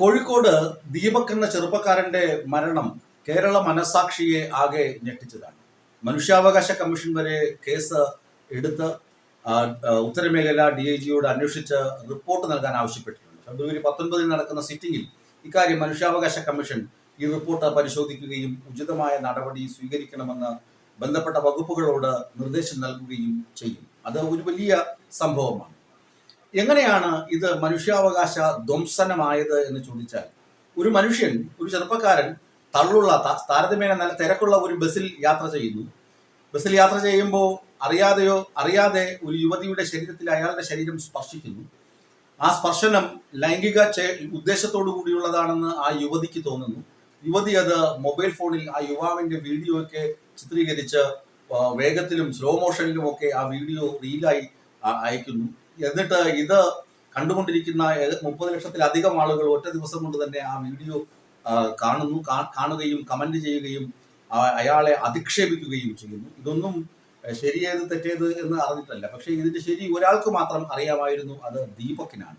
കോഴിക്കോട് ദീപക് എന്ന ചെറുപ്പക്കാരന്റെ മരണം കേരള മനസാക്ഷിയെ ആകെ ഞെട്ടിച്ചതാണ്. മനുഷ്യാവകാശ കമ്മീഷൻ വരെ കേസ് എടുത്ത് ഉത്തരമേഖല ഡി ഐ ജിയോട് അന്വേഷിച്ച് റിപ്പോർട്ട് നൽകാൻ ആവശ്യപ്പെട്ടിട്ടുണ്ട്. ഫെബ്രുവരി പത്തൊൻപതിൽ നടക്കുന്ന സിറ്റിംഗിൽ ഇക്കാര്യം മനുഷ്യാവകാശ കമ്മീഷൻ ഈ റിപ്പോർട്ട് പരിശോധിക്കുകയും ഉചിതമായ നടപടി സ്വീകരിക്കണമെന്ന് ബന്ധപ്പെട്ട വകുപ്പുകളോട് നിർദ്ദേശം നൽകുകയും ചെയ്യും. അത് ഒരു വലിയ സംഭവമാണ്. എങ്ങനെയാണ് ഇത് മനുഷ്യാവകാശ ധ്വംസനമായത് എന്ന് ചോദിച്ചാൽ ഒരു മനുഷ്യൻ ഒരു ചെറുപ്പക്കാരൻ തള്ളുള്ള താരതമ്യേന നല്ല തിരക്കുള്ള ഒരു ബസ്സിൽ യാത്ര ചെയ്യുന്നു. ബസ്സിൽ യാത്ര ചെയ്യുമ്പോൾ അറിയാതെയോ അറിയാതെ ഒരു യുവതിയുടെ ശരീരത്തിൽ അയാളുടെ ശരീരം സ്പർശിക്കുന്നു. ആ സ്പർശനം ലൈംഗിക ഉദ്ദേശത്തോടു കൂടിയുള്ളതാണെന്ന് ആ യുവതിക്ക് തോന്നുന്നു. യുവതി അത് മൊബൈൽ ഫോണിൽ ആ യുവാവിന്റെ വീഡിയോ ഒക്കെ ചിത്രീകരിച്ച് വേഗത്തിലും സ്ലോ മോഷനിലും ഒക്കെ ആ വീഡിയോ റീലായി അയക്കുന്നു. എന്നിട്ട് ഇത് കണ്ടുകൊണ്ടിരിക്കുന്ന മുപ്പത് ലക്ഷത്തിലധികം ആളുകൾ ഒറ്റ ദിവസം കൊണ്ട് തന്നെ ആ വീഡിയോ കാണുന്നു. കാണുകയും കമന്റ് ചെയ്യുകയും അയാളെ അധിക്ഷേപിക്കുകയും ചെയ്യുന്നു. ഇതൊന്നും ശരിയേത് തെറ്റേത് എന്ന് അറിഞ്ഞിട്ടല്ല. പക്ഷേ ഇതിന്റെ ശരി ഒരാൾക്ക് മാത്രം അറിയാമായിരുന്നു. അത് ദീപക്കിനാണ്.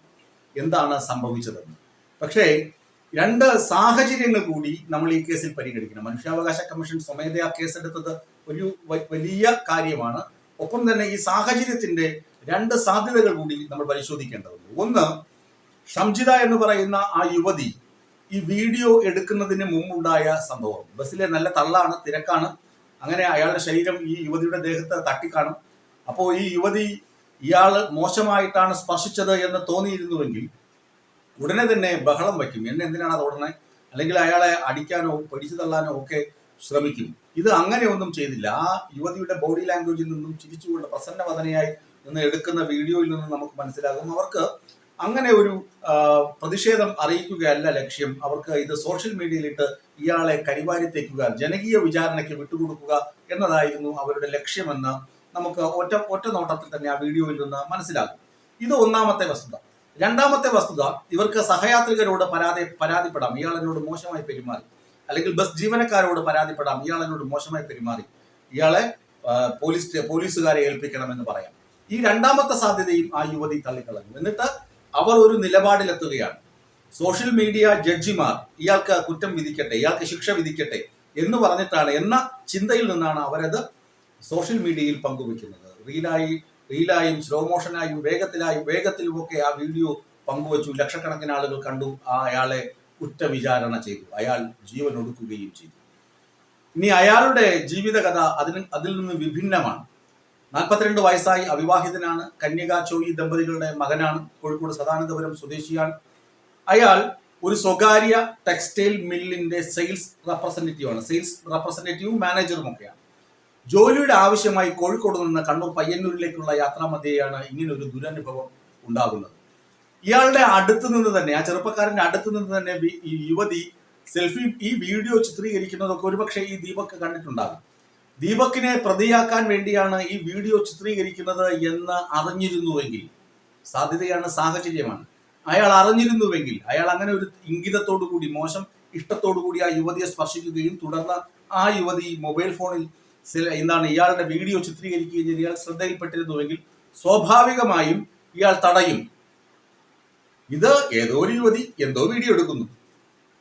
എന്താണ് സംഭവിച്ചതെന്ന്. പക്ഷേ രണ്ട് സാഹചര്യങ്ങൾ കൂടി നമ്മൾ ഈ കേസിൽ പരിഗണിക്കണം. മനുഷ്യാവകാശ കമ്മീഷൻ സ്വമേധയാ കേസെടുത്തത് ഒരു വലിയ കാര്യമാണ്. ഒപ്പം തന്നെ ഈ സാഹചര്യത്തിന്റെ രണ്ട് സാധ്യതകൾ കൂടി നമ്മൾ പരിശോധിക്കേണ്ടതുണ്ട്. ഒന്ന് ഷംജിത എന്ന് പറയുന്ന ആ യുവതി ഈ വീഡിയോ എടുക്കുന്നതിന് മുമ്പുണ്ടായ സംഭവം. ബസ്സിലെ നല്ല തള്ളാണ് തിരക്കാണ്. അങ്ങനെ അയാളുടെ ശരീരം ഈ യുവതിയുടെ ദേഹത്ത് തട്ടിക്കാണും. അപ്പോൾ ഈ യുവതി ഇയാൾ മോശമായിട്ടാണ് സ്പർശിച്ചത് എന്ന് തോന്നിയിരുന്നുവെങ്കിൽ ഉടനെ തന്നെ ബഹളം വയ്ക്കും. എന്നെ എന്തിനാണ് അത് ഉടനെ അല്ലെങ്കിൽ അയാളെ അടിക്കാനോ പിടിച്ചു തള്ളാനോ ഒക്കെ ശ്രമിക്കും. ഇത് അങ്ങനെയൊന്നും ചെയ്തില്ല. ആ യുവതിയുടെ ബോഡി ലാംഗ്വേജിൽ നിന്നും ചിരിച്ചുകൊണ്ട് പ്രസന്നവദനയായി നിന്ന് എടുക്കുന്ന വീഡിയോയിൽ നിന്ന് നമുക്ക് മനസ്സിലാകും. അവർക്ക് അങ്ങനെ ഒരു പ്രതിഷേധം അറിയിക്കുകയല്ല ലക്ഷ്യം. അവർക്ക് ഇത് സോഷ്യൽ മീഡിയയിലിട്ട് ഇയാളെ കരിവാരിത്തേക്കുക ജനകീയ വിചാരണയ്ക്ക് വിട്ടുകൊടുക്കുക എന്നതായിരുന്നു അവരുടെ ലക്ഷ്യമെന്ന് നമുക്ക് ഒറ്റ ഒറ്റ നോട്ടത്തിൽ തന്നെ ആ വീഡിയോയിൽ നിന്ന് മനസ്സിലാകും. ഇത് ഒന്നാമത്തെ വസ്തുത. രണ്ടാമത്തെ വസ്തുത ഇവർക്ക് സഹയാത്രികരോട് പരാതി പരാതിപ്പെടാം. ഇയാൾ മോശമായി പെരുമാറി. അല്ലെങ്കിൽ ബസ് ജീവനക്കാരോട് പരാതിപ്പെടാം. ഇയാൾ മോശമായി പെരുമാറി. ഇയാളെ പോലീസ് പോലീസുകാരെ ഏൽപ്പിക്കണം എന്ന് പറയാം. ഈ രണ്ടാമത്തെ സാധ്യതയും ആ യുവതി തള്ളിക്കളഞ്ഞു. എന്നിട്ട് അവർ ഒരു നിലപാടിലെത്തുകയാണ്. സോഷ്യൽ മീഡിയ ജഡ്ജിമാർ ഇയാൾക്ക് കുറ്റം വിധിക്കട്ടെ ഇയാൾക്ക് ശിക്ഷ വിധിക്കട്ടെ എന്ന് പറഞ്ഞിട്ടാണ് എന്ന ചിന്തയിൽ നിന്നാണ് അവരത് സോഷ്യൽ മീഡിയയിൽ പങ്കുവെക്കുന്നത് റീലായി റീലായും സ്ലോ മോഷനായും വേഗത്തിലായും വേഗത്തിലും ഒക്കെ ആ വീഡിയോ പങ്കുവച്ചു. ലക്ഷക്കണക്കിന് ആളുകൾ കണ്ടു. ആ അയാളെ കുറ്റവിചാരണ ചെയ്തു. അയാൾ ജീവൻ ഒടുക്കുകയും ചെയ്തു. ഇനി അയാളുടെ ജീവിതകഥ അതിന് അതിൽ നിന്ന് വിഭിന്നമാണ്. നാൽപ്പത്തിരണ്ട് വയസ്സായി അവിവാഹിതനാണ്. കന്യക ചോയി ദമ്പതികളുടെ മകനാണ്. കോഴിക്കോട് സദാനന്ദപുരം സ്വദേശിയാണ്. അയാൾ ഒരു സ്വകാര്യ ടെക്സ്റ്റൈൽ മില്ലിന്റെ സെയിൽസ് റെപ്രസെന്റേറ്റീവാണ്. സെയിൽസ് റെപ്രസെന്റേറ്റീവും മാനേജറും ഒക്കെയാണ് ജോലിയുടെ ആവശ്യമായി കോഴിക്കോട് നിന്ന് കണ്ണൂർ പയ്യന്നൂരിലേക്കുള്ള യാത്രാമധ്യയാണ് ഇങ്ങനെ ഒരു ദുരനുഭവം ഉണ്ടാകുന്നത്. ഇയാളുടെ അടുത്ത് നിന്ന് തന്നെ ആ ചെറുപ്പക്കാരന്റെ അടുത്ത് നിന്ന് തന്നെ ഈ യുവതി സെൽഫി ഈ വീഡിയോ ചിത്രീകരിക്കുന്നതൊക്കെ ഒരുപക്ഷെ ഈ ദീപക് കണ്ടിട്ടുണ്ടാകും. ദീപക്കിനെ പ്രതിയാക്കാൻ വേണ്ടിയാണ് ഈ വീഡിയോ ചിത്രീകരിക്കുന്നത് എന്ന് അറിഞ്ഞിരുന്നുവെങ്കിൽ സാധ്യതയാണ് സാഹചര്യമാണ്. അയാൾ അറിഞ്ഞിരുന്നുവെങ്കിൽ അയാൾ അങ്ങനെ ഒരു ഇംഗിതത്തോടു കൂടി മോശം ഇഷ്ടത്തോടു കൂടി ആ യുവതിയെ സ്പർശിക്കുകയും തുടർന്ന് ആ യുവതി മൊബൈൽ ഫോണിൽ എന്താണ് ഇയാളുടെ വീഡിയോ ചിത്രീകരിക്കുകയും ചെയ്ത് ഇയാൾ ശ്രദ്ധയിൽപ്പെട്ടിരുന്നുവെങ്കിൽ സ്വാഭാവികമായും ഇയാൾ തടയും. ഇത് ഏതോ ഒരു യുവതി എന്തോ വീഡിയോ എടുക്കുന്നു.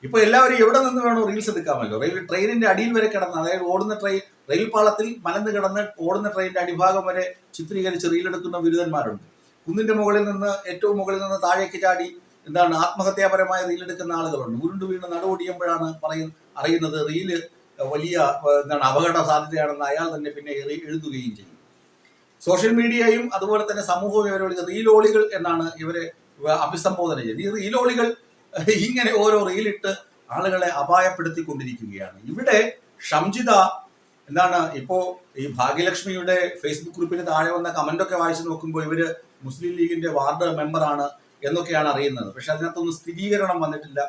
ഇപ്പൊ എല്ലാവരും എവിടെ നിന്ന് വേണോ റീൽസ് എടുക്കാമല്ലോ. റെയിൽ ട്രെയിനിന്റെ അടിയിൽ വരെ കിടന്ന് അതായത് ഓടുന്ന ട്രെയിൻ റെയിൽ പാളത്തിൽ മലന്ന് കിടന്ന് ഓടുന്ന ട്രെയിനിന്റെ അടിഭാഗം വരെ ചിത്രീകരിച്ച് റീലെടുക്കുന്ന ബിരുദന്മാരുണ്ട്. കുന്നിന്റെ മുകളിൽ നിന്ന് ഏറ്റവും മുകളിൽ നിന്ന് താഴേക്ക് ചാടി എന്താണ് ആത്മഹത്യാപരമായ റീലെടുക്കുന്ന ആളുകളുണ്ട്. ഉരുണ്ടു വീണ് നടുവൊടിയുമ്പോഴാണ് പറയുന്ന അറിയുന്നത് റീൽ വലിയ എന്താണ് അപകട സാധ്യതയാണെന്ന് അയാൾ തന്നെ പിന്നെ എഴുതുകയും ചെയ്യും. സോഷ്യൽ മീഡിയയും അതുപോലെ തന്നെ സമൂഹ വിവരങ്ങൾ റീലോളികൾ എന്നാണ് ഇവരെ അഭിസംബോധന ചെയ്യുന്നത്. ഈ റീലോളികൾ ഇങ്ങനെ ഓരോ റീലിട്ട് ആളുകളെ അപായപ്പെടുത്തിക്കൊണ്ടിരിക്കുകയാണ്. ഇവിടെ ഷംജിത എന്താണ് ഇപ്പോ ഈ ഭാഗ്യലക്ഷ്മിയുടെ ഫേസ്ബുക്ക് ഗ്രൂപ്പിന് താഴെ വന്ന കമന്റ് ഒക്കെ വായിച്ചു നോക്കുമ്പോൾ ഇവർ മുസ്ലിം ലീഗിന്റെ വാർഡ് മെമ്പറാണ് എന്നൊക്കെയാണ് അറിയുന്നത്. പക്ഷെ അതിനകത്തൊന്നും സ്ഥിരീകരണം വന്നിട്ടില്ല.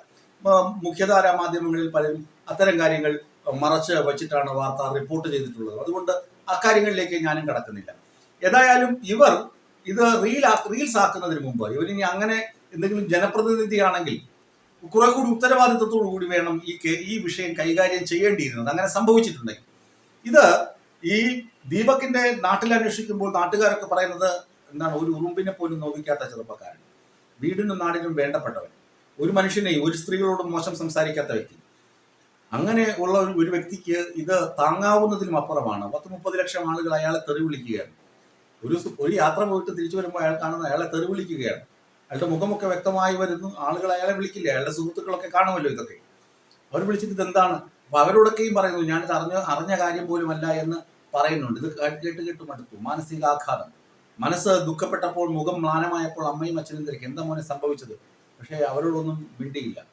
മുഖ്യധാര മാധ്യമങ്ങളിൽ പലരും അത്തരം കാര്യങ്ങൾ മറച്ച് വെച്ചിട്ടാണ് വാർത്ത റിപ്പോർട്ട് ചെയ്തിട്ടുള്ളത്. അതുകൊണ്ട് അക്കാര്യങ്ങളിലേക്ക് ഞാനും കടക്കുന്നില്ല. ഏതായാലും ഇവർ ഇത് റീൽ റീൽസ് ആക്കുന്നതിന് മുമ്പ് ഇവരിനി അങ്ങനെ എന്തെങ്കിലും ജനപ്രതിനിധിയാണെങ്കിൽ കുറെ കൂടി ഉത്തരവാദിത്വത്തോടു കൂടി വേണം ഈ ഈ വിഷയം കൈകാര്യം ചെയ്യേണ്ടിയിരുന്നത്. അങ്ങനെ സംഭവിച്ചിട്ടുണ്ടെങ്കിൽ. ഇത് ഈ ദീപകിന്റെ നാട്ടിൽ അന്വേഷിക്കുമ്പോൾ നാട്ടുകാരൊക്കെ പറയുന്നത് എന്താണ് ഒരു ഉറുമ്പിനെ പോലും നോവിക്കാത്ത ചെറുപ്പക്കാരൻ. വീടിനും നാടിനും വേണ്ടപ്പെട്ടവൻ. ഒരു മനുഷ്യനെയും ഒരു സ്ത്രീകളോടും മോശം സംസാരിക്കാത്ത വ്യക്തി. അങ്ങനെ ഉള്ള ഒരു വ്യക്തിക്ക് ഇത് താങ്ങാവുന്നതിലും അപ്പുറമാണ്. പത്ത് മുപ്പത് ലക്ഷം ആളുകൾ അയാളെ തെറി വിളിക്കുകയാണ് ഒരു ഒരു യാത്ര പോയിട്ട് തിരിച്ചു വരുമ്പോൾ അയാൾ കാണുന്ന അയാളെ തെറി വിളിക്കുകയാണ് അയാളുടെ മുഖമൊക്കെ വ്യക്തമായി വരുന്നു. ആളുകൾ അയാളെ വിളിക്കില്ല. അയാളുടെ സുഹൃത്തുക്കളൊക്കെ കാണുമല്ലോ ഇതൊക്കെ. അവർ വിളിച്ചിട്ട് ഇതെന്താണ്? അപ്പൊ അവരോടൊക്കെയും പറയുന്നു ഞാൻ അറിഞ്ഞ അറിഞ്ഞ കാര്യം പോലുമല്ല എന്ന് പറയുന്നുണ്ട്. ഇത് കേട്ട് കേട്ട് മടുത്തു. മാനസികാഘാതം. മനസ്സ് ദുഃഖപ്പെട്ടപ്പോൾ മുഖം മ്ലാനമായപ്പോൾ അമ്മയും അച്ഛനും തിരക്കി. എന്താ മോനെ സംഭവിച്ചത്? പക്ഷേ അവരോടൊന്നും മിണ്ടിയില്ല.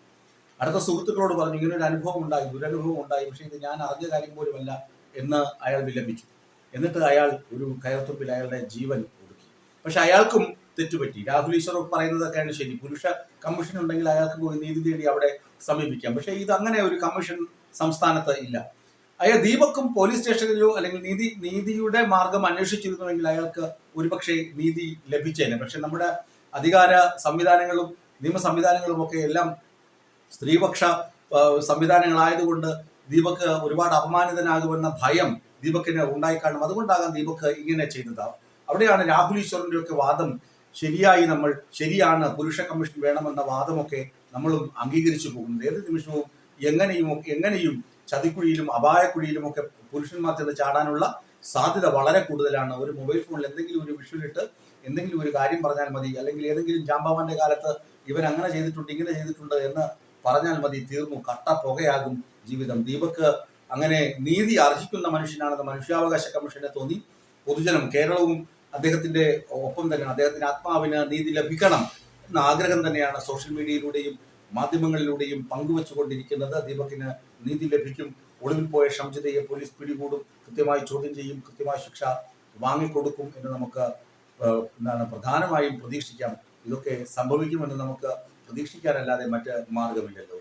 അടുത്ത സുഹൃത്തുക്കളോട് പറഞ്ഞു ഇങ്ങനെ ഒരു അനുഭവം ഉണ്ടായി ദുരനുഭവം ഉണ്ടായി. പക്ഷേ ഇത് ഞാൻ അറിഞ്ഞ കാര്യം പോലുമല്ല എന്ന് അയാൾ വിലപിച്ചു. എന്നിട്ട് അയാൾ ഒരു കയർത്തുപ്പിൽ അയാളുടെ ജീവൻ ഒടുക്കി പക്ഷെ അയാൾക്കും തെറ്റുപറ്റി. രാഹുൽ ഈശ്വർ പറയുന്നതൊക്കെയാണ് ശരി. പുരുഷ കമ്മീഷൻ ഉണ്ടെങ്കിൽ അയാൾക്ക് പോയി നീതി തേടി അവിടെ സമീപിക്കാം. പക്ഷേ ഇത് അങ്ങനെ ഒരു കമ്മീഷൻ സംസ്ഥാനത്ത് ഇല്ല. അയാൾ ദീപക്കും പോലീസ് സ്റ്റേഷനിലോ അല്ലെങ്കിൽ നീതി നീതിയുടെ മാർഗം അന്വേഷിച്ചിരുന്നുവെങ്കിൽ അയാൾക്ക് ഒരുപക്ഷെ നീതി ലഭിച്ചേനെ. പക്ഷെ നമ്മുടെ അധികാര സംവിധാനങ്ങളും നിയമ സംവിധാനങ്ങളും ഒക്കെ എല്ലാം സ്ത്രീപക്ഷ സംവിധാനങ്ങളായതുകൊണ്ട് ദീപക് ഒരുപാട് അപമാനിതനാകുമെന്ന ഭയം ദീപക്കിന് ഉണ്ടായിക്കാണും. അതുകൊണ്ടാകാം ദീപക് ഇങ്ങനെ ചെയ്തത്. അവിടെയാണ് രാഹുൽ ഈശ്വറിന്റെ ഒക്കെ വാദം ശരിയായി നമ്മൾ ശരിയാണ് പുരുഷ കമ്മീഷൻ വേണമെന്ന വാദമൊക്കെ നമ്മളും അംഗീകരിച്ചു പോകുന്നത് ഏത് നിമിഷവും എങ്ങനെയും എങ്ങനെയും ചതിക്കുഴിയിലും അപായക്കുഴിയിലും ഒക്കെ പുരുഷന്മാർ ചെന്ന് ചാടാനുള്ള സാധ്യത വളരെ കൂടുതലാണ്. ഒരു മൊബൈൽ ഫോണിൽ എന്തെങ്കിലും ഒരു വിഷ്വൽ ഇട്ട് എന്തെങ്കിലും ഒരു കാര്യം പറഞ്ഞാൽ മതി. അല്ലെങ്കിൽ ഏതെങ്കിലും ജാമ്പാവാന്റെ കാലത്ത് ഇവൻ അങ്ങനെ ചെയ്തിട്ടുണ്ട് ഇങ്ങനെ ചെയ്തിട്ടുണ്ട് എന്ന് പറഞ്ഞാൽ മതി. തീർന്നു. കട്ട പുകയാകും ജീവിതം. ദീപക്ക് അങ്ങനെ നീതി അർഹിക്കുന്ന മനുഷ്യനാണെന്ന് മനുഷ്യാവകാശ കമ്മീഷനെ തോന്നി. പൊതുജനം കേരളവും അദ്ദേഹത്തിന്റെ ഒപ്പം തന്നെ അദ്ദേഹത്തിന്റെ ആത്മാവിന് നീതി ലഭിക്കണം എന്ന ആഗ്രഹം തന്നെയാണ് സോഷ്യൽ മീഡിയയിലൂടെയും മാധ്യമങ്ങളിലൂടെയും പങ്കുവച്ചുകൊണ്ടിരിക്കുന്നത്. ദീപകിന് നീതി ലഭിക്കും. ഒളിവിൽ പോയ ഷംജിതയെ പോലീസ് പിടികൂടും. കൃത്യമായി ചോദ്യം ചെയ്യും. കൃത്യമായ ശിക്ഷ വാങ്ങിക്കൊടുക്കും എന്ന് നമുക്ക് എന്താണ് പ്രധാനമായും പ്രതീക്ഷിക്കാം. ഇതൊക്കെ സംഭവിക്കുമെന്ന് നമുക്ക് പ്രതീക്ഷിക്കാനല്ലാതെ മറ്റ് മാർഗമില്ലല്ലോ.